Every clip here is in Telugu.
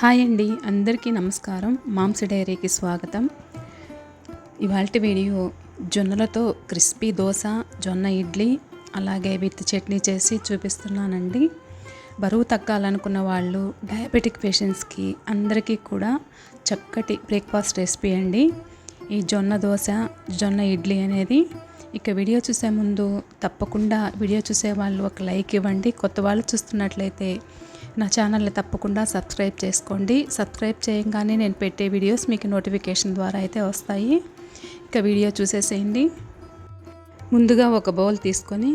హాయ్ అండి అందరికీ నమస్కారం. మాంస డైరీకి స్వాగతం. ఇవాళ వీడియో జొన్నలతో క్రిస్పీ దోశ జొన్న ఇడ్లీ అలాగే విత్ చట్నీ చేసి చూపిస్తున్నానండి. బరువు తగ్గాలనుకున్న వాళ్ళు డయాబెటిక్ పేషెంట్స్కి అందరికీ కూడా చక్కటి బ్రేక్ఫాస్ట్ రెసిపీ అండి. ఈ జొన్న దోశ జొన్న ఇడ్లీ అనేది ఇక వీడియో చూసే ముందు తప్పకుండా వీడియో చూసే వాళ్ళు ఒక లైక్ ఇవ్వండి. కొత్త వాళ్ళు చూస్తున్నట్లయితే నా ఛానల్ని తప్పకుండా సబ్స్క్రైబ్ చేసుకోండి. సబ్స్క్రైబ్ చేయగానే నేను పెట్టే వీడియోస్ మీకు నోటిఫికేషన్ ద్వారా అయితే వస్తాయి. ఇక వీడియో చూసేసేయండి. ముందుగా ఒక బౌల్ తీసుకొని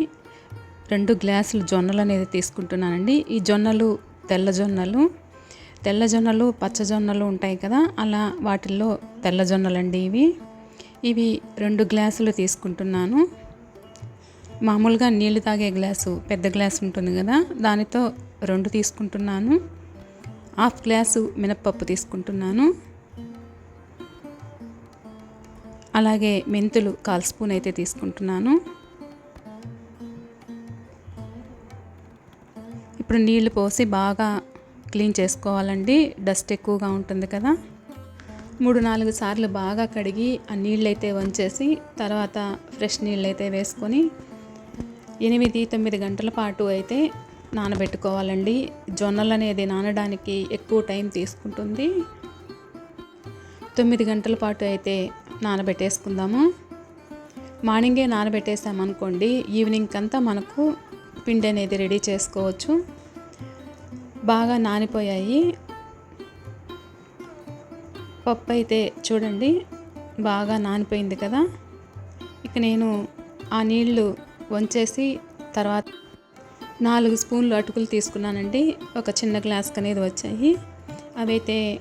రెండు గ్లాసులు జొన్నలు అనేది తీసుకుంటున్నానండి. ఈ జొన్నలు తెల్ల జొన్నలు. తెల్ల జొన్నలు పచ్చ జొన్నలు ఉంటాయి కదా అలా వాటిల్లో తెల్ల జొన్నలండి ఇవి. ఇవి రెండు గ్లాసులు తీసుకుంటున్నాను. మామూలుగా నీళ్ళు తాగే గ్లాసు పెద్ద గ్లాస్ ఉంటుంది కదా దానితో రెండు తీసుకుంటున్నాను. హాఫ్ గ్లాసు మినప్పప్పు తీసుకుంటున్నాను. అలాగే మెంతులు కాల్ స్పూన్ అయితే తీసుకుంటున్నాను. ఇప్పుడు నీళ్ళు పోసి బాగా క్లీన్ చేసుకోవాలండి. డస్ట్ ఎక్కువగా ఉంటుంది కదా. మూడు నాలుగు సార్లు బాగా కడిగి ఆ నీళ్ళైతే వంచేసి తర్వాత ఫ్రెష్ నీళ్ళు అయితే వేసుకొని ఎనిమిది తొమ్మిది గంటల పాటు అయితే నానబెట్టుకోవాలండి. జొన్నలు అనేది నానడానికి ఎక్కువ టైం తీసుకుంటుంది. తొమ్మిది గంటల పాటు అయితే నానబెట్టేసుకుందాము. మార్నింగే నానబెట్టేసామనుకోండి ఈవినింగ్ అంతా మనకు పిండి అనేది రెడీ చేసుకోవచ్చు. బాగా నానిపోయాయి. పప్పు అయితే చూడండి బాగా నానిపోయింది కదా. ఇక నేను ఆ నీళ్ళు వంచేసి తర్వాత నాలుగు స్పూన్లు అటుకులు తీసుకున్నానండి. ఒక చిన్న గ్లాస్కి అనేది వచ్చాయి. అవైతే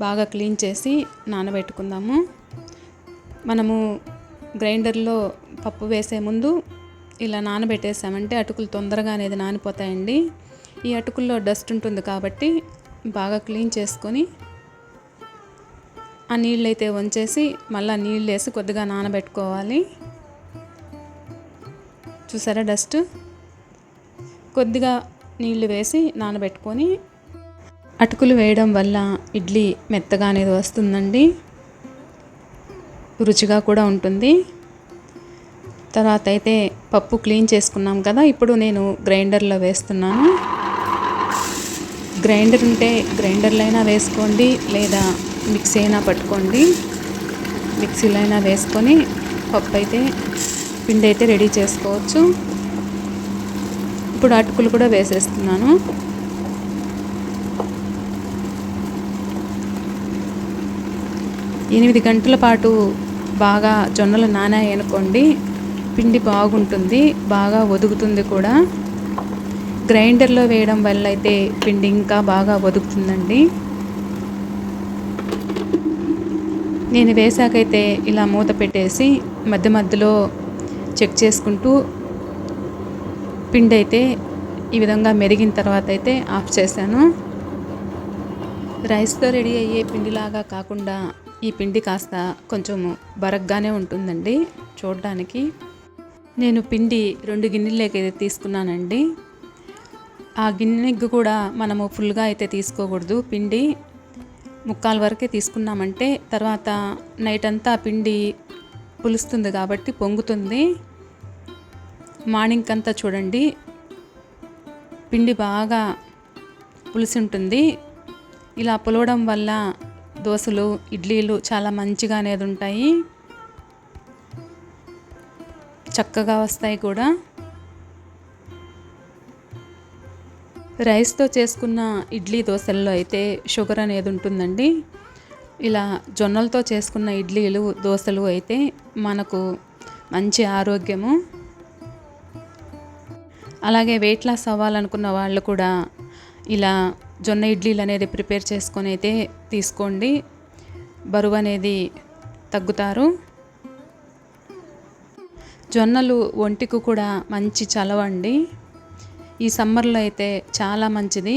బాగా క్లీన్ చేసి నానబెట్టుకుందాము. మనము గ్రైండర్లో పప్పు వేసే ముందు ఇలా నానబెట్టేసామంటే అటుకులు తొందరగా అనేది నానిపోతాయండి. ఈ అటుకుల్లో డస్ట్ ఉంటుంది కాబట్టి బాగా క్లీన్ చేసుకొని ఆ నీళ్ళు అయితే వంచేసి మళ్ళీ నీళ్ళు వేసి కొద్దిగా నానబెట్టుకోవాలి. చూసారా డస్ట్? కొద్దిగా నీళ్ళు వేసి నానబెట్టుకొని అటుకులు వేయడం వల్ల ఇడ్లీ మెత్తగా అనేది వస్తుందండి. రుచిగా కూడా ఉంటుంది. తర్వాత అయితే పప్పు క్లీన్ చేసుకున్నాం కదా ఇప్పుడు నేను గ్రైండర్లో వేస్తున్నాను. గ్రైండర్ ఉంటే గ్రైండర్లో అయినా వేసుకోండి లేదా మిక్సీ అయినా పట్టుకోండి. మిక్సీలో అయినా వేసుకొని పప్పు అయితే పిండి అయితే రెడీ చేసుకోవచ్చు. ఇప్పుడు అటుకులు కూడా వేసేస్తున్నాను. ఎనిమిది గంటల పాటు బాగా జొన్నలు నానాయి అనుకోండి పిండి బాగుంటుంది బాగా ఒదుగుతుంది కూడా. గ్రైండర్లో వేయడం వల్ల అయితే పిండి ఇంకా బాగా ఒదుగుతుందండి. నేను వేసాకైతే ఇలా మూత పెట్టేసి మధ్య మధ్యలో చెక్ చేసుకుంటూ పిండి అయితే ఈ విధంగా మెరిగిన తర్వాత అయితే ఆఫ్ చేశాను. రైస్తో రెడీ అయ్యే పిండిలాగా కాకుండా ఈ పిండి కాస్త కొంచెము బరగ్గానే ఉంటుందండి చూడడానికి. నేను పిండి రెండు గిన్నెలకి అయితే తీసుకున్నానండి. ఆ గిన్నెకి కూడా మనము ఫుల్గా అయితే తీసుకోకూడదు పిండి. ముక్కాల వరకే తీసుకున్నామంటే తర్వాత నైట్ అంతా పిండి పులుస్తుంది కాబట్టి పొంగుతుంది. మార్నింగ్ అంతా చూడండి. పిండి బాగా పులిసి ఉంటుంది ఇలా పులవడం వల్ల దోశలు ఇడ్లీలు చాలా మంచిగా అనేది ఉంటాయి చక్కగా వస్తాయి కూడా. రైస్తో చేసుకున్న ఇడ్లీ దోశల్లో అయితే షుగర్ అనేది ఉంటుందండి ఇలా జొన్నలతో చేసుకున్న ఇడ్లీలు దోశలు అయితే మనకు మంచి ఆరోగ్యము. అలాగే వెయిట్ లాస్ అవ్వాలనుకున్న వాళ్ళు కూడా ఇలా జొన్న ఇడ్లీలు అనేది ప్రిపేర్ చేసుకొని అయితే తీసుకోండి. బరువు అనేది తగ్గుతారు. జొన్నలు ఒంటికి కూడా మంచి చలవండి ఈ సమ్మర్లో అయితే చాలా మంచిది.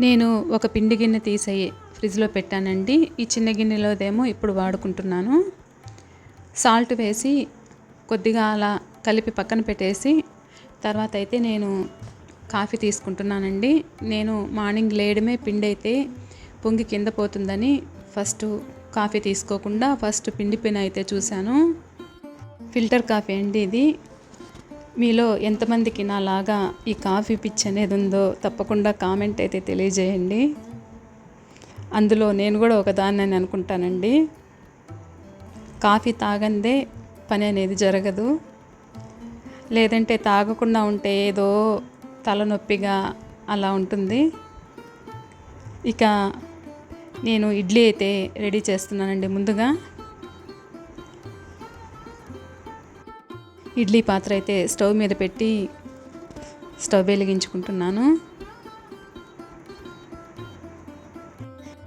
నేను ఒక పిండి గిన్నె తీసి ఫ్రిడ్జ్లో పెట్టానండి. ఈ చిన్న గిన్నెలోదేమో ఇప్పుడు వాడుకుంటున్నాను. సాల్ట్ వేసి కొద్దిగా అలా కలిపి పక్కన పెట్టేసి తర్వాత అయితే నేను కాఫీ తీసుకుంటున్నానండి. నేను మార్నింగ్ లేయడమే పిండి అయితే పొంగి కింద పోతుందని ఫస్ట్ కాఫీ తీసుకోకుండా ఫస్ట్ పిండి పెన్ అయితే చూశాను. ఫిల్టర్ కాఫీ అండి ఇది. మీలో ఎంతమందికి నాలాగా ఈ కాఫీ పిచ్ అనేది ఉందో తప్పకుండా కామెంట్ అయితే తెలియజేయండి. అందులో నేను కూడా ఒకదాన్ని అని అనుకుంటానండి. కాఫీ తాగందే పని అనేది జరగదు. లేదంటే తాగకుండా ఉంటే ఏదో తలనొప్పిగా అలా ఉంటుంది. ఇక నేను ఇడ్లీ అయితే రెడీ చేస్తున్నానండి ముందుగా. ఇడ్లీ పాత్ర అయితే స్టవ్ మీద పెట్టి స్టవ్ వెలిగించుకుంటున్నాను.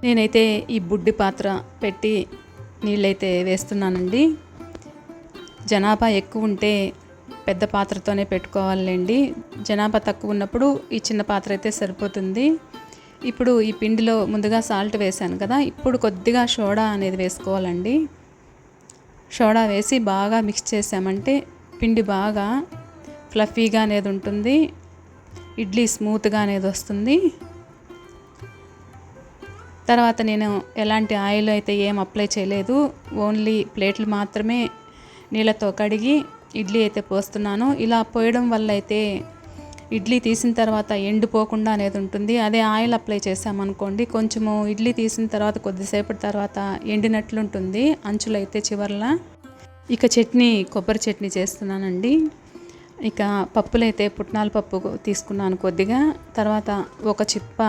నేనైతే ఈ బుడ్డి పాత్ర పెట్టి నీళ్ళైతే వేస్తున్నానండి. జనాభా ఎక్కువ ఉంటే పెద్ద పాత్రతోనే పెట్టుకోవాలండి. జనాభా తక్కువ ఉన్నప్పుడు ఈ చిన్న పాత్ర అయితే సరిపోతుంది. ఇప్పుడు ఈ పిండిలో ముందుగా సాల్ట్ వేసాను కదా ఇప్పుడు కొద్దిగా సోడా అనేది వేసుకోవాలండి. సోడా వేసి బాగా మిక్స్ చేసామంటే పిండి బాగా ఫ్లఫీగా అనేది ఉంటుంది. ఇడ్లీ స్మూత్గా అనేది వస్తుంది. తర్వాత నేను ఎలాంటి ఆయిల్ అయితే ఏం అప్లై చేయలేదు. ఓన్లీ ప్లేట్లు మాత్రమే నీళ్ళతో కడిగి ఇడ్లీ అయితే పోస్తున్నాను. ఇలా పోయడం వల్ల అయితే ఇడ్లీ తీసిన తర్వాత ఎండిపోకుండా అనేది ఉంటుంది. అదే ఆయిల్ అప్లై చేసామనుకోండి కొంచెము ఇడ్లీ తీసిన తర్వాత కొద్దిసేపటి తర్వాత ఎండినట్లు ఉంటుంది. అంచులు అయితే చివర్లా. ఇక చట్నీ కొబ్బరి చట్నీ చేస్తున్నానండి. ఇక పప్పులైతే పుట్నాల పప్పు తీసుకున్నాను కొద్దిగా. తర్వాత ఒక చిప్ప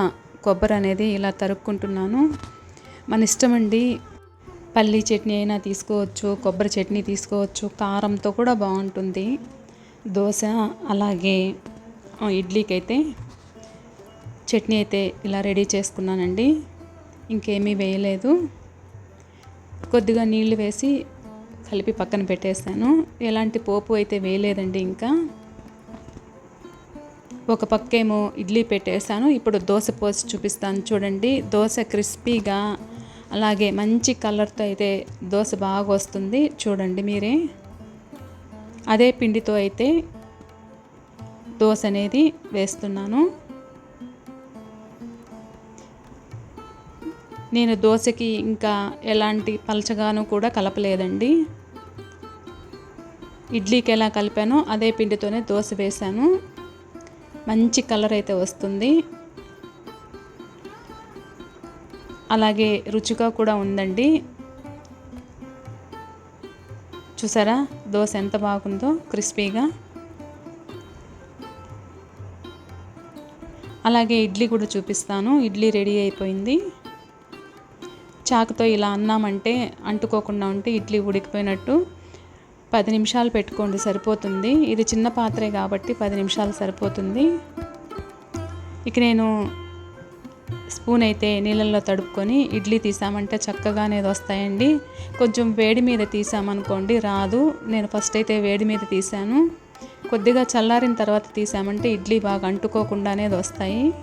కొబ్బరి అనేది ఇలా తరుక్కుంటున్నాను. మన ఇష్టమండి పల్లీ చట్నీ అయినా తీసుకోవచ్చు కొబ్బరి చట్నీ తీసుకోవచ్చు కారంతో కూడా బాగుంటుంది. దోశ అలాగే ఇడ్లీకి అయితే చట్నీ అయితే ఇలా రెడీ చేసుకున్నానండి. ఇంకేమీ వేయలేదు. కొద్దిగా నీళ్ళు వేసి కలిపి పక్కన పెట్టేస్తాను ఎలాంటి పోపు అయితే వేయలేదండి ఇంకా. ఒక పక్కేమో ఇడ్లీ పెట్టేసాను ఇప్పుడు దోశ పోసి చూపిస్తాను. చూడండి దోశ క్రిస్పీగా అలాగే మంచి కలర్తో అయితే దోశ బాగా వస్తుంది. చూడండి మీరే. అదే పిండితో అయితే దోశ అనేది వేస్తున్నాను. నేను దోశకి ఇంకా ఎలాంటి పలచగాను కూడా కలపలేదండి. ఇడ్లీకి ఎలా కలిపానో అదే పిండితోనే దోశ వేశాను. మంచి కలర్ అయితే వస్తుంది. అలాగే రుచిగా కూడా ఉందండి. చూసారా? దోశ ఎంత బాగుందో క్రిస్పీగా. అలాగే ఇడ్లీ కూడా చూపిస్తాను. ఇడ్లీ రెడీ అయిపోయింది. చాకుతో ఇలా అన్నామంటే అంటుకోకుండా ఉంటే ఇడ్లీ ఉడికిపోయినట్టు. పది నిమిషాలు పెట్టుకోండి సరిపోతుంది. ఇది చిన్న పాత్రే కాబట్టి పది నిమిషాలు సరిపోతుంది. ఇక నేను స్పూన్ అయితే నీళ్ళల్లో తడుపుకొని ఇడ్లీ తీసామంటే చక్కగా అనేది వస్తాయండి. కొంచెం వేడి మీద తీసామనుకోండి రాదు. నేను ఫస్ట్ అయితే వేడి మీద తీసాను. కొద్దిగా చల్లారిన తర్వాత తీసామంటే ఇడ్లీ బాగా అంటుకోకుండా అనేది వస్తాయి.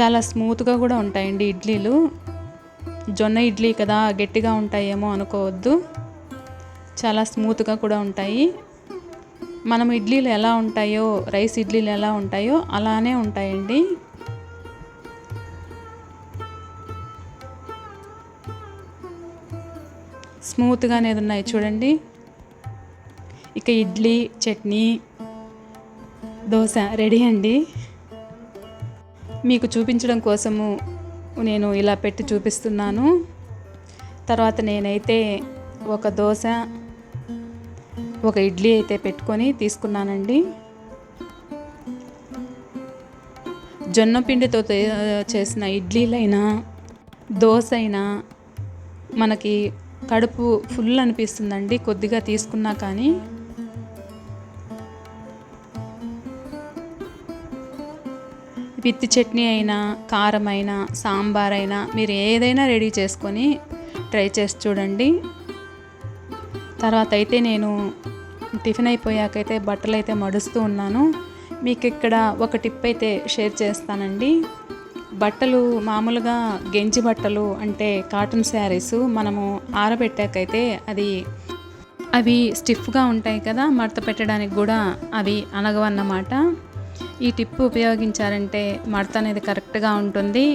చాలా స్మూత్గా కూడా ఉంటాయండి ఇడ్లీలు. జొన్న ఇడ్లీ కదా గట్టిగా ఉంటాయేమో అనుకోవద్దు. చాలా స్మూత్గా కూడా ఉంటాయి. మనం ఇడ్లీలు ఎలా ఉంటాయో రైస్ ఇడ్లీలు ఎలా ఉంటాయో అలానే ఉంటాయండి. స్మూత్గా అనేది ఉన్నాయి చూడండి. ఇక ఇడ్లీ చట్నీ దోశ రెడీ అండి. మీకు చూపించడం కోసము నేను ఇలా పెట్టి చూపిస్తున్నాను. తర్వాత నేనైతే ఒక దోశ ఒక ఇడ్లీ అయితే పెట్టుకొని తీసుకున్నానండి. జొన్న పిండితో చేసిన ఇడ్లీలైనా దోశ అయినా మనకి కడుపు ఫుల్ అనిపిస్తుందండి కొద్దిగా తీసుకున్నా కానీ. విత్ చట్నీ అయినా కారం అయినా సాంబార్ అయినా మీరు ఏదైనా రెడీ చేసుకొని ట్రై చేసి చూడండి. తర్వాత అయితే నేను టిఫిన్ అయిపోయాకైతే బట్టలు అయితే మడుస్తూ ఉన్నాను. మీకు ఇక్కడ ఒక టిప్ అయితే షేర్ చేస్తానండి. బట్టలు మామూలుగా గెంజి బట్టలు అంటే కాటన్ శారీస్ మనము ఆరబెట్టాకైతే అది అవి స్టిఫ్గా ఉంటాయి కదా మడత పెట్టడానికి కూడా అవి అనగవన్నమాట ఈ టిప్ ఉపయోగించారంటే మడత అనేది కరెక్ట్గా ఉంటుంది.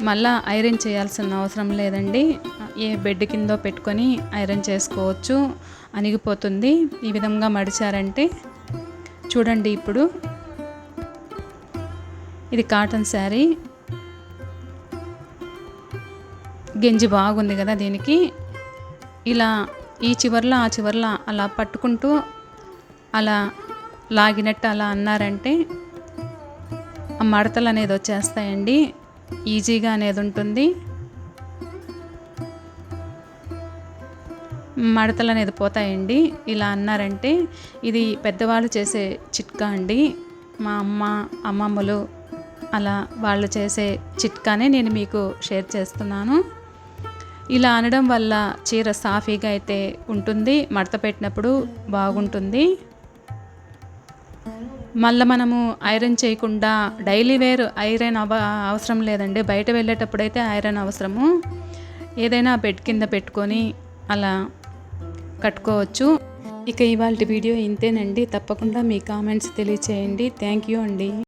మళ్ళా ఐరన్ చేయాల్సిన అవసరం లేదండి. ఏ బెడ్ కిందో పెట్టుకొని ఐరన్ చేసుకోవచ్చు. అణిగిపోతుంది. ఈ విధంగా మడిచారంటే చూడండి ఇప్పుడు. ఇది కాటన్ శారీ. గెంజి బాగుంది కదా దీనికి. ఇలా ఈ చివర్లో ఆ చివర్లో అలా పట్టుకుంటూ అలా లాగినట్టు అలా అన్నారంటే ఆ మడతలు అనేది వచ్చేస్తాయండి. ఈజీగా అనేది ఉంటుంది. మడతలు అనేది పోతాయండి. ఇలా అన్నారంటే ఇది పెద్దవాళ్ళు చేసే చిట్కా అండి. మా అమ్మ అమ్మమ్మలు అలా వాళ్ళు చేసే చిట్కానే నేను మీకు షేర్ చేస్తున్నాను. ఇలా అనడం వల్ల చీర సాఫీగా అయితే ఉంటుంది. మడత పెట్టినప్పుడు బాగుంటుంది. మళ్ళీ మనము ఐరన్ చేయకుండా డైలీ వేర్ ఐరన్ అవ అవసరం లేదండి. బయట వెళ్ళేటప్పుడైతే ఐరన్ అవసరము. ఏదైనా బెడ్ కింద పెట్టుకొని అలా కట్టుకోవచ్చు. ఇక ఇవాళ వీడియో ఇంతేనండి. తప్పకుండా మీ కామెంట్స్ తెలియచేయండి. థ్యాంక్ యూ అండి.